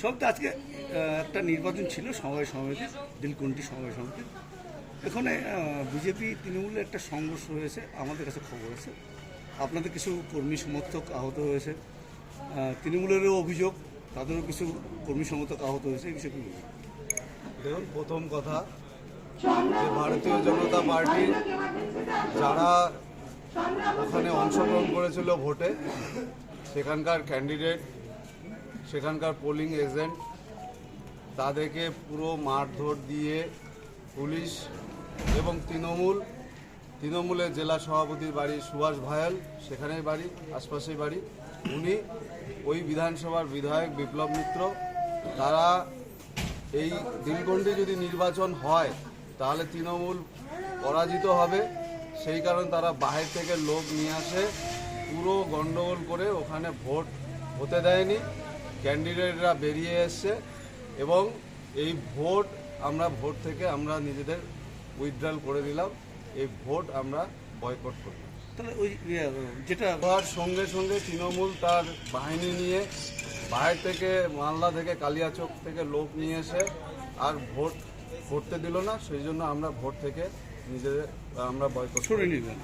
সব তো আজকে একটা নির্বাচন ছিল, সমবায় সমিতি, দিলকুন্টি সমবায় সমিতি। এখানে বিজেপি, তৃণমূলের একটা সংঘর্ষ হয়েছে, আমাদের কাছে খবর আছে। আপনাদের কিছু কর্মী সমর্থক আহত হয়েছে। তৃণমূলেরও অভিযোগ, তাদেরও কিছু কর্মী সমর্থক আহত হয়েছে, এই বিষয়ে দেখুন, প্রথম কথা, যে ভারতীয় জনতা পার্টি যারা ওখানে অংশগ্রহণ করেছিল ভোটে, সেখানকার ক্যান্ডিডেট সেখানকার পোলিং এজেন্ট তাদেরকে পুরো মারধর দিয়ে পুলিশ এবং তৃণমূল, তৃণমূলের জেলা সভাপতির বাড়ি সুভাষ ভায়াল, সেখানেই বাড়ি, আশপাশেই বাড়ি। উনি ওই বিধানসভার বিধায়ক বিপ্লব মিত্র। তারা এই দিনগণ্ডে যদি নির্বাচন হয়, তাহলে তৃণমূল পরাজিত হবে। সেই কারণে তারা বাহির থেকে লোক নিয়ে আসে। পুরো গণ্ডগোল করে ওখানে ভোট হতে দেয়নি। ক্যান্ডিডেটরা বেরিয়ে এসছে এবং এই ভোট আমরা ভোট থেকে আমরা নিজেদের উইথড্রল করে দিলাম। এই ভোট আমরা বয়কট করলাম। তাহলে ওই ইয়ে, যেটা তার সঙ্গে সঙ্গে তৃণমূল তার বাহিনী নিয়ে বাইরে থেকে মালদা থেকে কালিয়াচক থেকে লোক নিয়ে এসে আর ভোট করতে দিল না। সেই জন্য আমরা ভোট থেকে নিজেদের আমরা বয়কট সরে নিলেন